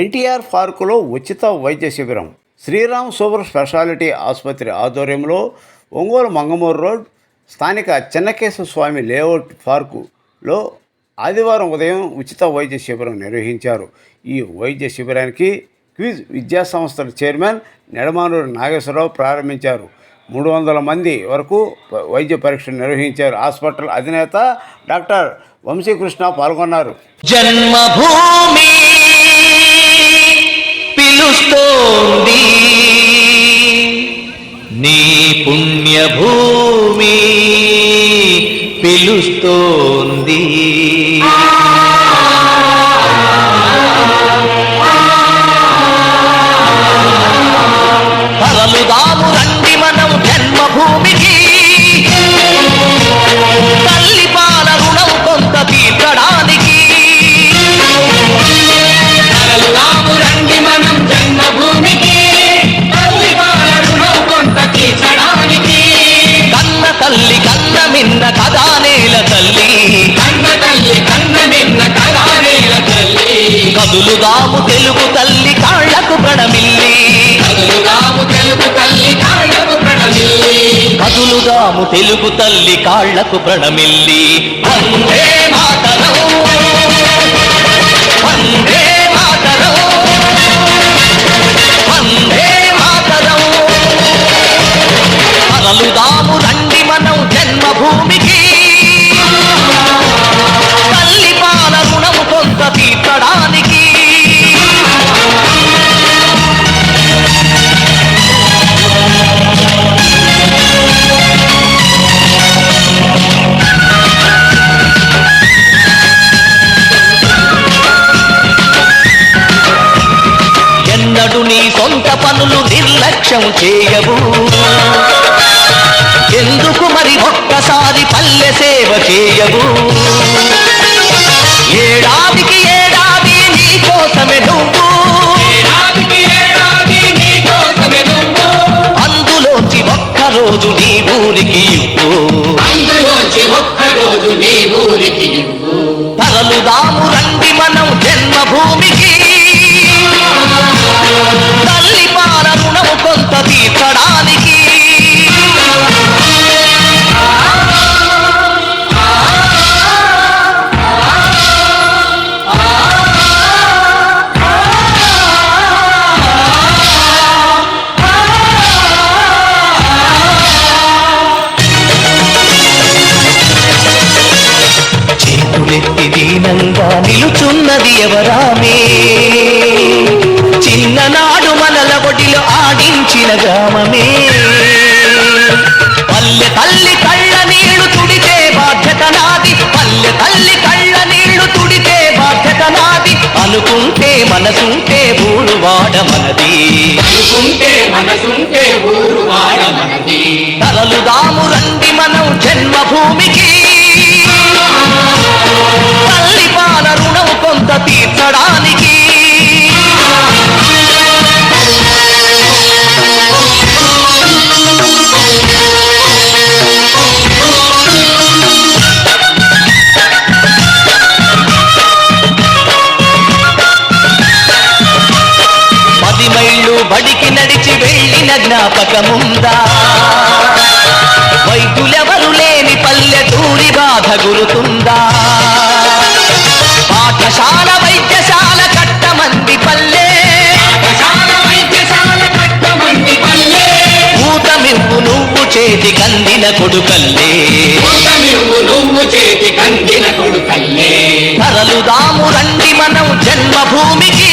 ఎన్టీఆర్ పార్కులో ఉచిత వైద్య శిబిరం. శ్రీరామ్ సూపర్ స్పెషాలిటీ ఆసుపత్రి ఆధ్వర్యంలో ఒంగోలు మంగమూరు రోడ్ స్థానిక చెన్నకేశ్వర స్వామి లేఅవుట్ పార్కులో ఆదివారం ఉదయం ఉచిత వైద్య శిబిరం నిర్వహించారు. ఈ వైద్య శిబిరానికి క్విజ్ విద్యా సంస్థల చైర్మన్ నెడమానూరు నాగేశ్వరరావు ప్రారంభించారు. మూడు వందల మంది వరకు వైద్య పరీక్షలు నిర్వహించారు. హాస్పిటల్ అధినేత డాక్టర్ వంశీకృష్ణ పాల్గొన్నారు. జన్మభూమి పిలుస్తోంది నీ పుణ్యభూమి పిలుస్తోంది. కదులుదాము తెలుగు తల్లి కాళ్ళకు ప్రణమిల్లి. నిర్లక్ష్యం చేయవు ఎందుకు మరి ఒక్కసారి పల్లె సేవ చేయవు ఏడాదికి ఏడాది నీ కోసమే నువ్వు. అందులోంచి ఒక్కరోజు నీ ఊరికి అందులోంచి ఒక్కరోజు నీ ఊరికి ఇవ్వు. తరలుదాము రండి మనం జన్మభూమికి. కొంత కలలుదాము రండి మనం జన్మభూమికి. తల్లి పాల రుణం కొంత తీర్చడానికి. పది మైళ్ళు బడికి నడిచి వెళ్ళిన జ్ఞాపకముందా? వైద్యులెవరు లేని పల్లెటూరి బాధ గురుతుందా? పాఠశాల వైద్యశాల కట్టమంది పల్లె. వైద్యశాల ఊతమివ్వు నువ్వు చేతి కందిన కొడుకల్లే. నువ్వు చేతి కందిన కొడుకల్లే తరలుదాము రండి మనం జన్మభూమికి.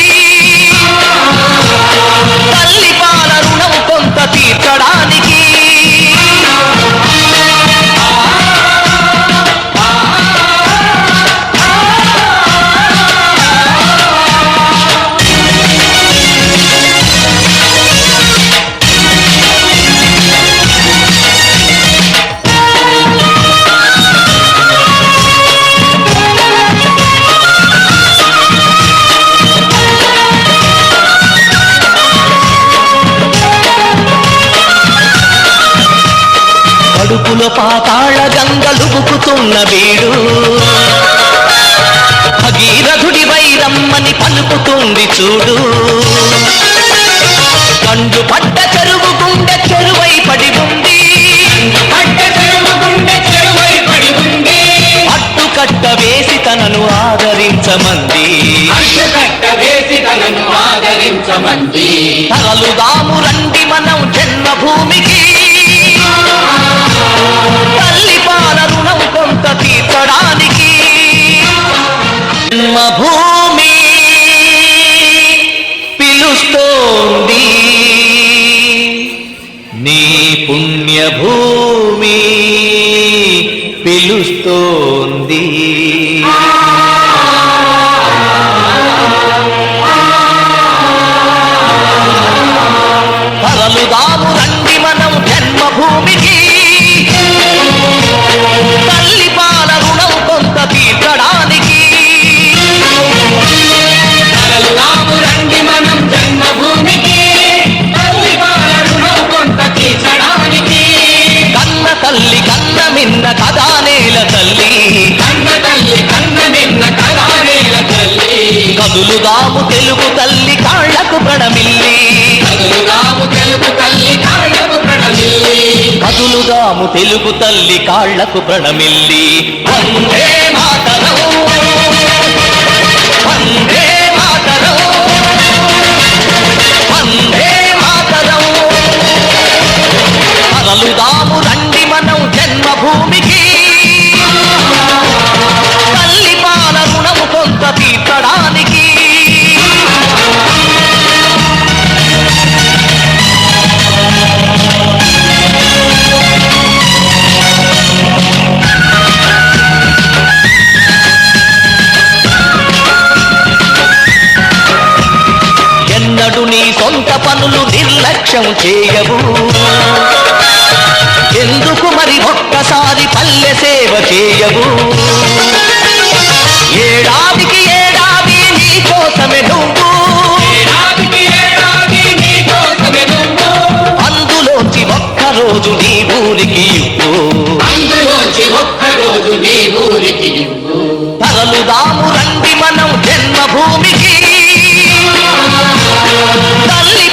తల్లి పాల రుణం కొంత తీర్చడా? గంగలుబుకుతున్న వీడు. భగీరథుడి వైరమ్మ కమ్మని పలుకుతుంది చూడు. కండు పడ్డ చెరువు గుండె చెరువై పడి ఉంది. పడ్డ చెరువు గుండె చెరువై పడి ఉంది. అడ్డుకట్ట వేసి తనను ఆదరించమంది. తగలుదాము రండి మనం జన్మభూమికి. తల్లి పాల రుణం కొంత తీర్చడానికి కన్న మిన్న కదా నేల తల్లి. కన్న తల్లి కన్న నిన్న తెలుగు తల్లి కాళ్ళకు ప్రణమిల్లి. కదులుదాము తెలుగు తల్లి ప్రణమిల్లి. కదులుదాము తెలుగు తల్లి కాళ్ళకు ప్రణమిల్లి. వందే మాతరం తీర్చడానికి ఎన్నడు నీ సొంత పనులు నిర్లక్ష్యం చేయవు. ఎందుకు మరి ఒక్కసారి పల్లె సేవ చేయవు? ఏడాదికి ఏడాది నీ కోసమే నువ్వు. అందులోంచి ఒక్కరోజు నీ ఊరికి అందులోంచి ఒక్కరోజు నీ ఊరికి తరలుదాము రండి మనం జన్మభూమికి. తల్లి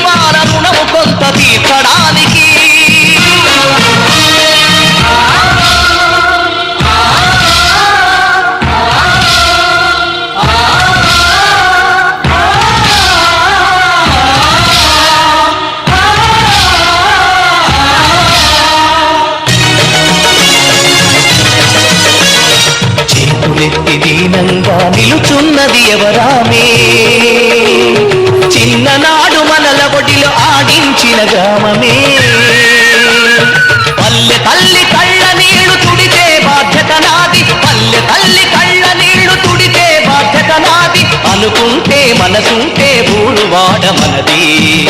మనసుంటే ఊరు వాడ మనది.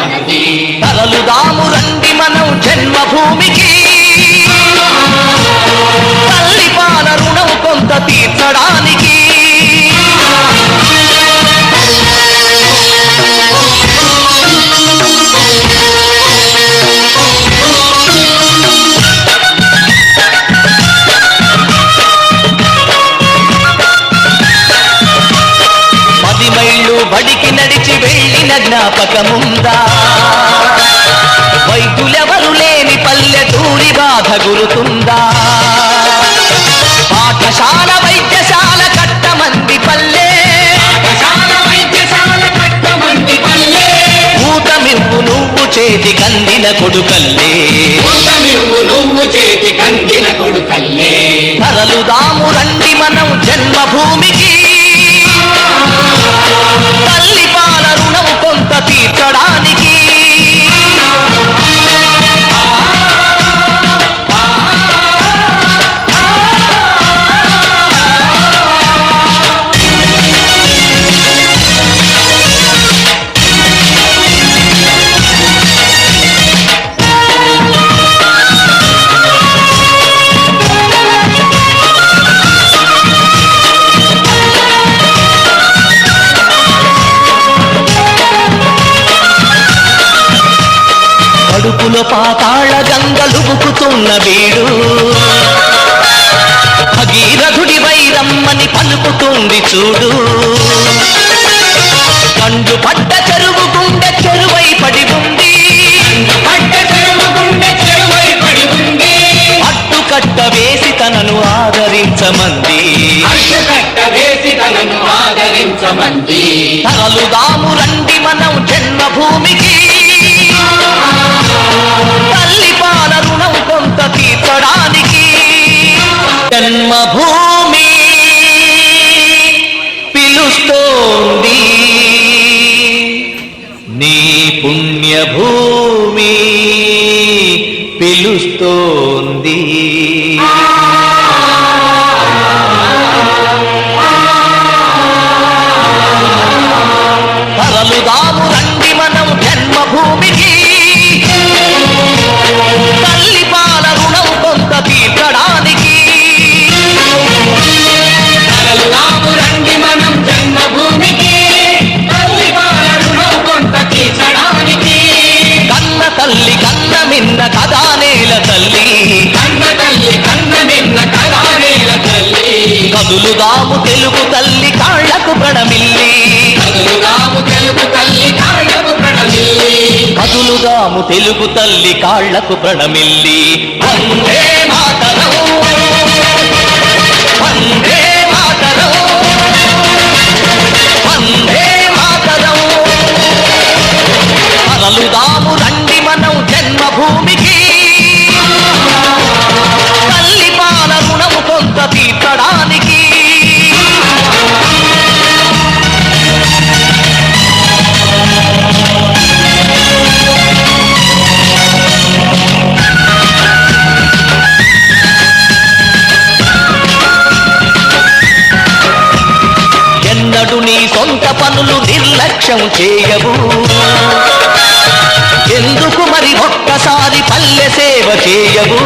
మనది. తలలుదాము రండి మనం జన్మభూమికి. తల్లి పాల రుణం కొంత తీర్చడానికి. వెళ్ళిన జ్ఞాపకముందా? వైద్యులెవరు లేని పల్లెటూరి బాధ గురుతుందా? పాఠశాల వైద్యశాల కట్టమంది పల్లె. పాఠశాల ఊతమివ్వు నువ్వు చేతి కందిన కొడుకల్లే. నువ్వు నువ్వు చేతి కందిన కొడుకల్లే తరలుదాము రండి మనం జన్మభూమికి. పాతాళ గంగలుబుకుతున్న వీడు తెలుగు తల్లి కాళ్ళకు ప్రణమిల్లి. చేయవు ఎందుకు మరి ఒక్కసారి పల్లె సేవ చేయవు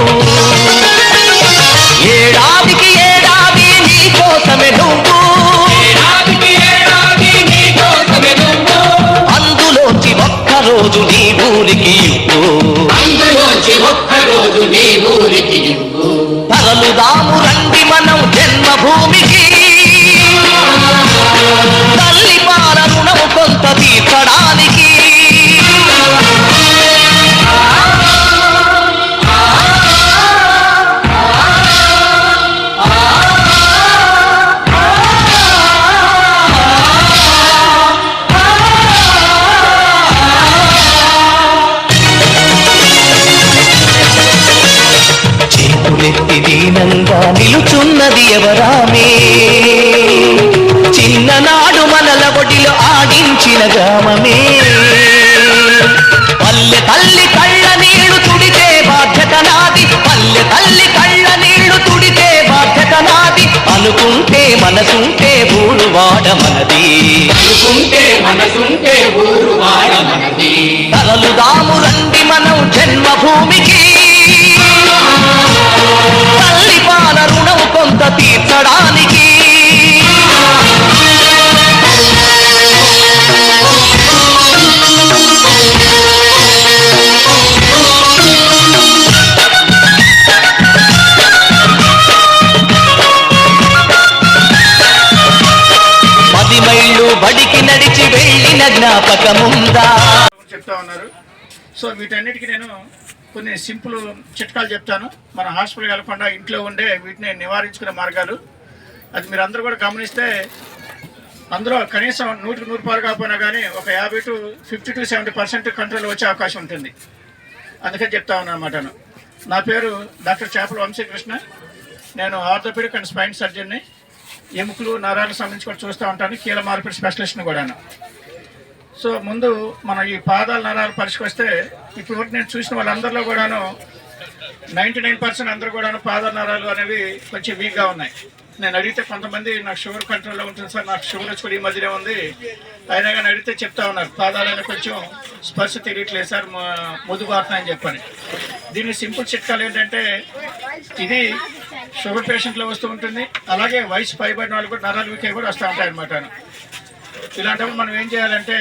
మనసుంటే ఊరు వాడ మనది. అనుకుంటే మనసుంటే ఊరు వాడ మనది. తరలుదాము రండి మనం జన్మభూమికి. తల్లి పాల రుణం కొంత తీర్చడానికి. జ్ఞాపకముందా? చెప్తా ఉన్నారు. సో వీటన్నిటికీ నేను కొన్ని సింపుల్ చిట్కాలు చెప్తాను. మన హాస్పిటల్ వెళ్ళకుండా ఇంట్లో ఉండే వీటిని నివారించుకునే మార్గాలు. అది మీరు అందరూ కూడా గమనిస్తే అందులో కనీసం నూటికి నూరు పాలు కాకపోయినా కానీ ఒక యాభై to fifty to seventy percent control వచ్చే అవకాశం ఉంటుంది. అందుకని చెప్తా ఉన్నాను అనమాట నా పేరు డాక్టర్ చేపల వంశీకృష్ణ. నేను ఆర్థోపెడిక్ అండ్ స్పైన్ సర్జన్ని ఎముకలు నరాలకు సంబంధించి కూడా చూస్తూ ఉంటాను. కీల మార్పిడి స్పెషలిస్ట్ని కూడాను. సో ముందు మన ఈ పాదాల నరాలు పరిశీలిస్తే ఇప్పుడు నేను చూసిన వాళ్ళందరిలో కూడాను నైంటీ నైన్ పర్సెంట్ అందరూ కూడాను పాదాల నరాలు అనేవి కొంచెం వీక్గా ఉన్నాయి. నేను అడిగితే కొంతమంది నాకు షుగర్ కంట్రోల్లో ఉంటుంది సార్ నాకు షుగర్ వచ్చి కూడా ఈ మధ్యనే ఉంది. అయినా కానీ అడిగితే చెప్తా ఉన్నారు పాదాలైనా కొంచెం స్పర్శ తెలియట్లేదు సార్ ముదుబారుతున్నాయని చెప్పని. దీని సింపుల్ చిట్కాలు ఏంటంటే ఇది షుగర్ పేషెంట్లో వస్తూ ఉంటుంది అలాగే వయసు పైబడిన వాళ్ళు కూడా నరాలు వీకే కూడా వస్తూ ఉంటాయి అనమాట ఇలాంటప్పుడు మనం ఏం చేయాలంటే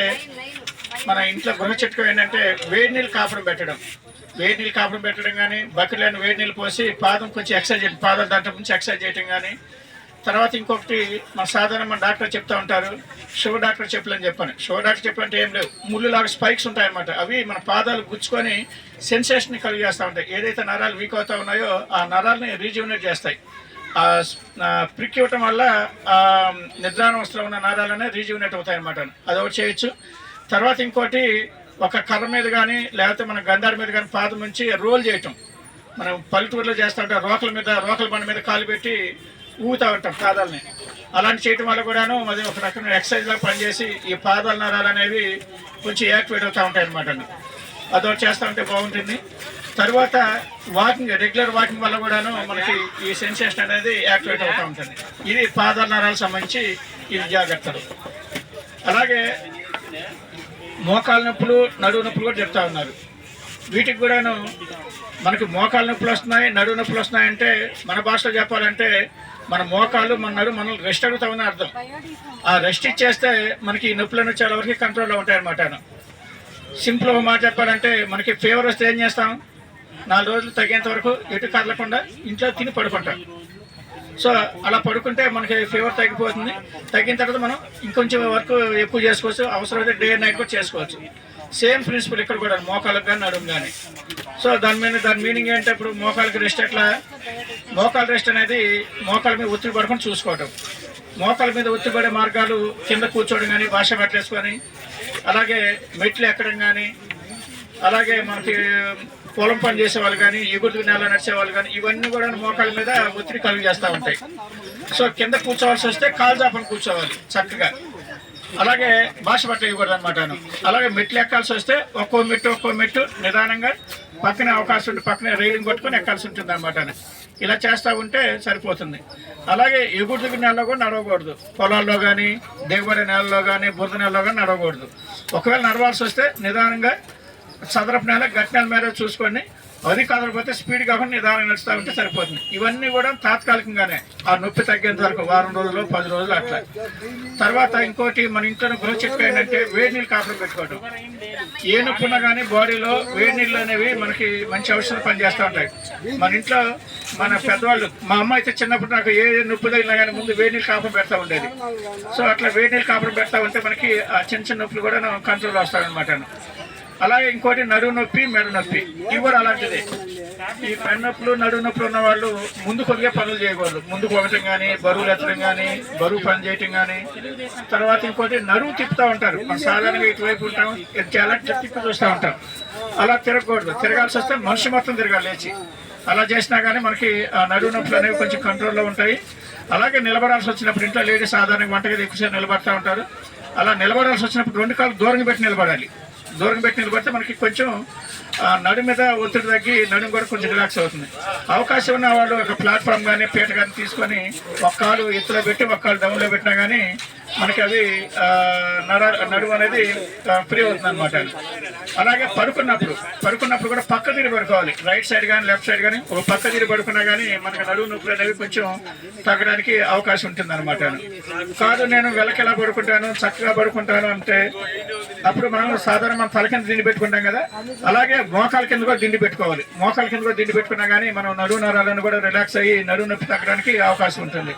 మన ఇంట్లో గృహ చిట్కం ఏంటంటే వేడి నీళ్ళు కాపురం పెట్టడం. వేడి నీళ్ళు కాపురం పెట్టడం కానీ బకెట్లను వేడి నీళ్ళు పోసి పాదం కొంచెం ఎక్సర్సైజ్ చేయడం పాదం దాంట్లో నుంచి ఎక్సర్సైజ్ చేయడం కానీ తర్వాత ఇంకొకటి మన సాధారణ మన డాక్టర్ చెప్తా ఉంటారు షుగర్ డాక్టర్ చెప్పలేని చెప్పాను. షుగర్ డాక్టర్ చెప్పాలంటే ఏం లేవు. ముళ్ళు లాగా స్పైక్స్ ఉంటాయన్నమాట. అవి మన పాదాలు గుచ్చుకొని సెన్సేషన్ కలిగేస్తూ ఉంటాయి. ఏదైతే నరాలు వీక్ అవుతా ఉన్నాయో ఆ నరాలని రీజ్యూనేట్ చేస్తాయి. ప్రిక్ ఇవ్వటం వల్ల నిద్రానవస్థలో ఉన్న నరాలనే రీజ్యూనేట్ అవుతాయి అనమాట అది ఒకటి చేయొచ్చు. తర్వాత ఇంకోటి ఒక కర్ర మీద కానీ లేకపోతే మన గంధాడి మీద కానీ పాదం నుంచి రోల్ చేయటం. మనం పల్లెటూరులో చేస్తూ ఉంటాం రోకల మీద రోకల బండ మీద కాలు పెట్టి ఊగుతూ ఉంటాం పాదాలని. అలాంటి చేయటం వల్ల కూడాను అది ఒక రకమైన ఎక్సర్సైజ్లా పనిచేసి ఈ పాదాల నరాలు అనేవి కొంచెం యాక్టివేట్ అవుతూ ఉంటాయి అనమాట అదొకటి చేస్తూ ఉంటే బాగుంటుంది. తర్వాత వాకింగ్ రెగ్యులర్ వాకింగ్ వల్ల కూడాను మనకి ఈ సెన్సేషన్ అనేది యాక్టివేట్ అవుతూ ఉంటుంది. ఇది పాదాల నరాలకు సంబంధించి ఇది జాగ్రత్తలు. అలాగే మోకాలు నొప్పులు నడువు నొప్పులు కూడా చెప్తా ఉన్నారు. వీటికి కూడాను మనకి మోకాలు నొప్పులు వస్తున్నాయి నడువు నొప్పులు వస్తున్నాయి అంటే మన భాషలో చెప్పాలంటే మన మోకాలు మన నడువు మనం రెస్ట్ అడుగుతామని అర్థం. ఆ రెస్ట్ ఇచ్చేస్తే మనకి ఈ నొప్పులను చాలా వరకు కంట్రోల్లో ఉంటాయి అన్నమాట సింపుల్ మాట చెప్పాలంటే మనకి ఫీవర్ వస్తే ఏం చేస్తాం? నాలుగు రోజులు తగ్గేంత వరకు ఎటు కదలకుండా ఇంట్లో తిని పడుకుంటాం. సో అలా పడుకుంటే మనకి ఫీవర్ తగ్గిపోతుంది. తగ్గిన తర్వాత మనం ఇంకొంచెం వర్క్ ఎక్కువ చేసుకోవచ్చు. అవసరమైతే డే నైట్ కూడా చేసుకోవచ్చు. సేమ్ ప్రిన్సిపల్ ఇక్కడ కూడా మోకాలకు కానీ నడుము కానీ. సో దాని మీద దాని మీనింగ్ ఏంటంటే ఇప్పుడు మోకాలకి రెస్ట్ ఎట్లా? మోకాలు రెస్ట్ అనేది మోకాల మీద ఒత్తిడి పడకుండా చూసుకోవటం. మోకాల మీద ఒత్తిడి పడే మార్గాలు కింద కూర్చోవడం కానీ భాష పెట్టలేసుకొని అలాగే మెట్లు ఎక్కడం కానీ అలాగే మనకి పొలం పని చేసే వాళ్ళు కానీ ఎగురు నేల నడిచే వాళ్ళు కానీ ఇవన్నీ కూడా మోకాళ్ళ మీద ఒత్తిడి కలుగు చేస్తూ ఉంటాయి. సో కింద కూర్చోవాల్సి వస్తే కాలు చాపని కూర్చోవాలి చక్కగా. అలాగే భాష పట్ల ఇవ్వకూడదు అనమాట అలాగే మెట్లు ఎక్కాల్సి వస్తే ఒక్కో మెట్టు ఒక్కో మెట్టు నిదానంగా పక్కనే అవకాశం ఉంటుంది పక్కనే రైలింగ్ కొట్టుకొని ఎక్కాల్సి ఉంటుంది అనమాట ఇలా చేస్తూ ఉంటే సరిపోతుంది. అలాగే ఎగుడు దిగు నెలలో కూడా నడవకూడదు. పొలాల్లో కానీ దిగుబడి నెలలో కానీ బురద నెలలో కానీ నడవకూడదు. ఒకవేళ నడవాల్సి వస్తే నిదానంగా చదరపు నెల గట్టి నెల మీద చూసుకొని అది కదలకపోతే స్పీడ్ కాకుండా నిదానం నడుస్తూ ఉంటే సరిపోతుంది. ఇవన్నీ కూడా తాత్కాలికంగానే ఆ నొప్పి తగ్గేంత వరకు వారం రోజులు పది రోజులు అట్లా. తర్వాత ఇంకోటి మన ఇంట్లో గృహ చిట్కా ఏంటంటే వేడి నీళ్ళు కాపురం పెట్టుకోవడం ఏ నొప్పి ఉన్నా కానీ బాడీలో వేడి నీళ్ళు అనేవి మనకి మంచి ఔషధం పనిచేస్తూ ఉంటాయి. మన ఇంట్లో మన పెద్దవాళ్ళు మా అమ్మ అయితే చిన్నప్పుడు నాకు ఏ నొప్పి తగిలినా కానీ ముందు వేడి నీళ్ళు కాపురం పెడతా ఉండేది. సో అట్లా వేడి నీళ్ళు కాపురం పెడతా ఉంటే మనకి ఆ చిన్న చిన్న నొప్పులు కూడా కంట్రోల్ వస్తాయన్నమాట. అలాగే ఇంకోటి నడువు నొప్పి మెడ నొప్పి. ఇవి కూడా అలాంటిదే. ఈ పెన్ నొప్పులు నడువు నొప్పులు ఉన్న వాళ్ళు ముందు కొద్దిగా పనులు చేయకూడదు. ముందు పోవటం కానీ బరువులు ఎత్తడం కానీ బరువు పని చేయటం కానీ తర్వాత ఇంకోటి నడువు తిప్పుతూ ఉంటారు. మనం సాధారణంగా ఇటువైపు ఉంటాం ఇది చాలా తిప్పి చూస్తూ ఉంటాం. అలా తిరగకూడదు. తిరగాల్సి వస్తే మనిషి మొత్తం తిరగాలి లేచి. అలా చేసినా కానీ మనకి ఆ నడువు నొప్పులు అనేవి కొంచెం కంట్రోల్లో ఉంటాయి. అలాగే నిలబడాల్సి వచ్చినప్పుడు ఇంట్లో లేడీస్ సాధారణంగా వంటగది ఎక్కువసేపు నిలబడతా ఉంటారు. అలా నిలబడాల్సి వచ్చినప్పుడు రెండు కాళ్ళు దూరంగా పెట్టి నిలబడాలి. దూరం పెట్టి బట్టి మనకి కొంచెం ఆ, నడుము మీద ఒత్తిడి తగ్గి నడుము కూడా కొంచెం రిలాక్స్ అవుతుంది. అవకాశం ఉన్న వాళ్ళు ఒక ప్లాట్ఫామ్ కానీ పీట కానీ తీసుకొని ఒక్కళ్ళు ఎత్తులో పెట్టి ఒక్కళ్ళు డౌన్లో పెట్టినా కానీ మనకి అది నడ నడుము అనేది ఫ్రీ అవుతుంది అనమాట అలాగే పడుకున్నప్పుడు పడుకున్నప్పుడు కూడా పక్క తిరిగి పడుకోవాలి. రైట్ సైడ్ కానీ లెఫ్ట్ సైడ్ కానీ ఒక పక్క తిరిగి పడుకున్నా కానీ మనకి నడువు నొప్పులు అనేవి కొంచెం తగ్గడానికి అవకాశం ఉంటుంది అనమాట కాదు నేను వెలకెలా పడుకుంటాను చక్కగా పడుకుంటాను అంటే అప్పుడు మనం సాధారణ మనం తల కింద దిండి పెట్టుకుంటాం కదా. అలాగే మోకాల కింద కూడా దిండి పెట్టుకోవాలి. మోకాల కింద కూడా దిండి పెట్టుకున్నా కానీ మనం నడువు నరాలను కూడా రిలాక్స్ అయ్యి నడువు నొప్పి తగ్గడానికి అవకాశం ఉంటుంది.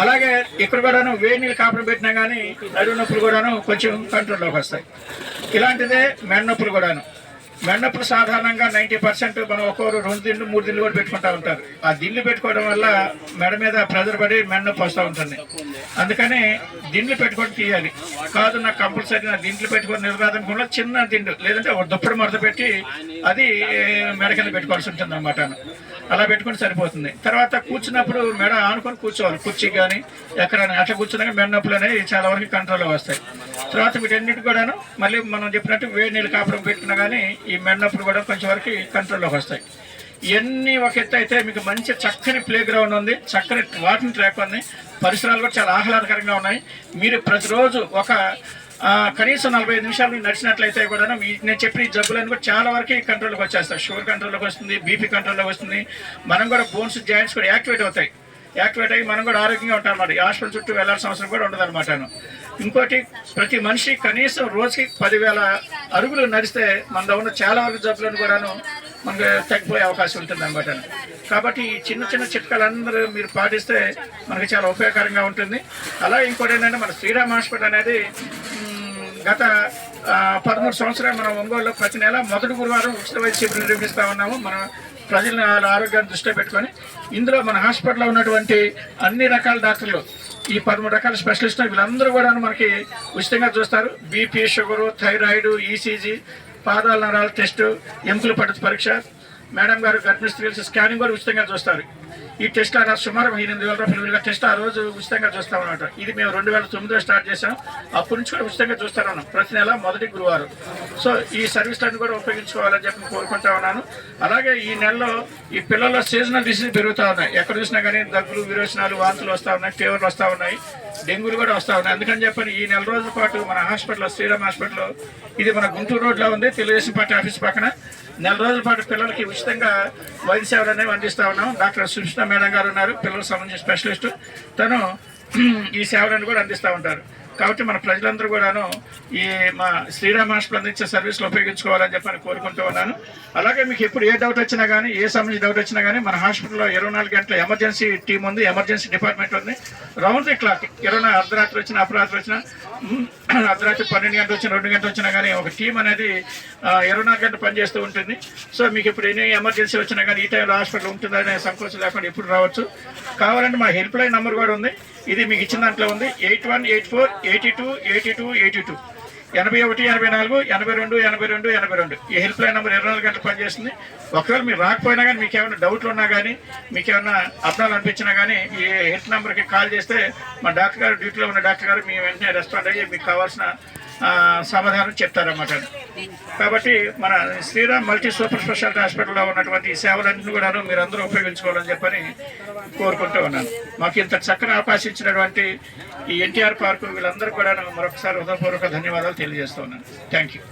అలాగే ఇక్కడ కూడాను వేడి నీళ్ళు కాపురం పెట్టినా కానీ నడువు నొప్పులు కూడాను కొంచెం కంట్రోల్లోకి వస్తాయి. ఇలాంటిదే మెడ నొప్పులు కూడాను. మెడ నొప్పులు సాధారణంగా నైంటీ పర్సెంట్ మనం ఒక్కొక్కరు రెండు దిండ్లు మూడు దిండ్లు కూడా పెట్టుకుంటా ఉంటారు. ఆ దిండ్లు పెట్టుకోవడం వల్ల మెడ మీద ప్రెజర్ పడి మెడ నొప్పి వస్తూ ఉంటుంది. అందుకని దిండ్లు పెట్టుకొని తీయాలి. కాదు నాకు కంపల్సరీ నా దిండ్లు పెట్టుకొని నిలరాదనుకున్న చిన్న దిండు లేదంటే ఒక దుప్పటి మడత పెట్టి అది మెడ కింద పెట్టుకోవాల్సి ఉంటుంది అన్నమాట అలా పెట్టుకుని సరిపోతుంది. తర్వాత కూర్చున్నప్పుడు మెడ ఆనుకొని కూర్చోవాలి. కుర్చీ కానీ ఎక్కడైనా అట్లా కూర్చున్నాక మెడ నొప్పులు అనేవి చాలా వరకు కంట్రోల్లో వస్తాయి. తర్వాత వీటన్నిటి కూడాను మళ్ళీ మనం చెప్పినట్టు వేడి నీళ్ళు కాపురం పెట్టినా కానీ ఈ మెడ నొప్పులు కూడా కొంచెం వరకు కంట్రోల్లోకి వస్తాయి. ఇవన్నీ ఒక ఎత్తు అయితే మీకు మంచి చక్కని ప్లే గ్రౌండ్ ఉంది. చక్కని వాకింగ్ ట్రాక్ ఉంది. పరిసరాలు కూడా చాలా ఆహ్లాదకరంగా ఉన్నాయి. మీరు ప్రతిరోజు ఒక కనీసం నలభై ఐదు నిమిషాలు మీరు నడిచినట్లయితే కూడా నేను చెప్పిన జబ్బులను కూడా చాలా వరకు కంట్రోల్కి వచ్చేస్తాయి. షుగర్ కంట్రోల్లోకి వస్తుంది బీపీ కంట్రోల్లోకి వస్తుంది. మనం కూడా బోన్స్ జాయింట్స్ కూడా యాక్టివేట్ అవుతాయి. యాక్టివేట్ అయ్యి మనం కూడా ఆరోగ్యంగా ఉంటాం అన్నమాట. హాస్పిటల్ చుట్టూ వెళ్ళాల్సిన అవసరం కూడా ఉండదు అనమాట ఇంకోటి ప్రతి మనిషి కనీసం రోజుకి పదివేల అరుగులు నడిస్తే మన ఉన్న చాలా వరకు జబ్బులను కూడాను మనకు తగ్గిపోయే అవకాశం ఉంటుంది అనమాట కాబట్టి ఈ చిన్న చిన్న చిట్కాలందరూ మీరు పాటిస్తే మనకి చాలా ఉపయోగకరంగా ఉంటుంది. అలా ఇంకోటి ఏంటంటే మన శ్రీరామ్ హాస్పిటల్ అనేది గత పదమూడు సంవత్సరాలు మనం ఒంగోలులో ప్రతి నెల మొదటి గురువారం ఉచిత వైద్య శిబిరం నిర్మిస్తూ ఉన్నాము. మన ప్రజల ఆరోగ్యాన్ని దృష్టిలో పెట్టుకొని ఇందులో మన హాస్పిటల్లో ఉన్నటువంటి అన్ని రకాల డాక్టర్లు ఈ పదమూడు రకాల స్పెషలిస్టులు వీళ్ళందరూ కూడా మనకి ఉచితంగా చూస్తారు. బీపీ షుగరు థైరాయిడ్ ఈసీజీ పాదాల నరాల టెస్టు ఎముకల పద్ధతి పరీక్ష. మేడం గారు గర్భిణీ స్త్రీలు స్కానింగ్ కూడా ఉచితంగా చూస్తారు. ఈ టెస్ట్ అలా సుమారు ఎనిమిది వేల రూపాయలు విలువ టెస్ట్ ఆ రోజు ఉచితంగా చూస్తాం అనమాట ఇది మేము రెండు వేల తొమ్మిదిలో స్టార్ట్ చేసాం అప్పటి నుంచి కూడా ఉచితంగా చూస్తాను ప్రతి నెల మొదటి గురువారం. సో ఈ సర్వీస్లను కూడా ఉపయోగించుకోవాలని చెప్పి కోరుకుంటా ఉన్నాను. అలాగే ఈ నెలలో ఈ పిల్లల్లో సీజనల్ డిసీజ్ పెరుగుతూ ఉన్నాయి. ఎక్కడ చూసినా కానీ దగ్గులు విరోచనాలు వాంతులు వస్తూ ఉన్నాయి ఫీవర్లు వస్తూ ఉన్నాయి. డెంగ్యూలు కూడా వస్తూ ఉన్నాయి. అందుకని చెప్పని ఈ నెల రోజుల పాటు మన హాస్పిటల్ శ్రీరామ్ హాస్పిటల్లో ఇది మన గుంటూరు రోడ్లో ఉంది తెలుగుదేశం పార్టీ ఆఫీస్ పక్కన. నెల రోజుల పాటు పిల్లలకి ఉచితంగా వైద్య సేవలు అనేవి అందిస్తా ఉన్నాం. డాక్టర్ సుష్ణ మేడం గారు ఉన్నారు పిల్లలకు సంబంధించిన స్పెషలిస్ట్. తను ఈ సేవలను కూడా అందిస్తూ ఉంటారు. కాబట్టి మన ప్రజలందరూ కూడాను ఈ మా శ్రీరామ్ హాస్పిటల్ అందించే సర్వీసులు ఉపయోగించుకోవాలని చెప్పని కోరుకుంటూ ఉన్నాను. అలాగే మీకు ఎప్పుడు ఏ డౌట్ వచ్చినా కానీ ఏ సంబంధించి డౌట్ వచ్చినా కానీ మన హాస్పిటల్లో ఇరవై నాలుగు గంటల ఎమర్జెన్సీ టీం ఉంది ఎమర్జెన్సీ డిపార్ట్మెంట్ ఉంది. రౌండ్ ది క్లాక్ ఇరవై అర్ధరాత్రి వచ్చిన అపరాత్రి వచ్చిన అర్ధరాత్రి పన్నెండు గంటలు వచ్చిన రెండు గంటలు వచ్చినా కానీ ఒక టీం అనేది ఇరవై నాలుగు గంటలు పనిచేస్తూ ఉంటుంది. సో మీకు ఇప్పుడు ఎన్ని ఎమర్జెన్సీ వచ్చినా కానీ ఈ టైంలో హాస్పిటల్ ఉంటుందనే సంకోచం లేకుండా ఎప్పుడు రావచ్చు. కావాలంటే మా హెల్ప్ లైన్ నెంబర్ కూడా ఉంది. ఇది మీకు ఇచ్చిన దాంట్లో ఉంది. Eight one eight four eighty two eighty two eighty two ఎనభై ఒకటి ఎనభై నాలుగు ఎనభై రెండు ఎనభై రెండు ఎనభై రెండు. ఈ హెల్ప్ లైన్ నెంబర్ ఇరవై నాలుగు గంటలు పనిచేస్తుంది. ఒకవేళ మీరు రాకపోయినా కానీ మీకు ఏమైనా డౌట్లు ఉన్నా కానీ మీకు ఏమైనా అర్థాలు అనిపించినా కానీ ఈ హెల్ప్ నెంబర్కి కాల్ చేస్తే మా డాక్టర్ గారు డ్యూటీలో ఉన్న డాక్టర్ గారు మీ వెంటనే రెస్పాండ్ అయ్యి మీకు కావాల్సిన సమాధానం చెప్తారన్నమాట. కాబట్టి మన శ్రీరామ్ మల్టీ సూపర్ స్పెషాలిటీ హాస్పిటల్లో ఉన్నటువంటి సేవలన్నీ కూడా కూడా మీరందరూ ఉపయోగించుకోవాలని చెప్పని కోరుకుంటూ ఉన్నాను. మాకు ఇంత చక్కని అవకాశం ఇచ్చినటువంటి ఈ ఎన్టీఆర్ పార్కు వీళ్ళందరూ కూడా మరొకసారి హృదయపూర్వక ధన్యవాదాలు తెలియజేస్తూ ఉన్నాను. Thank you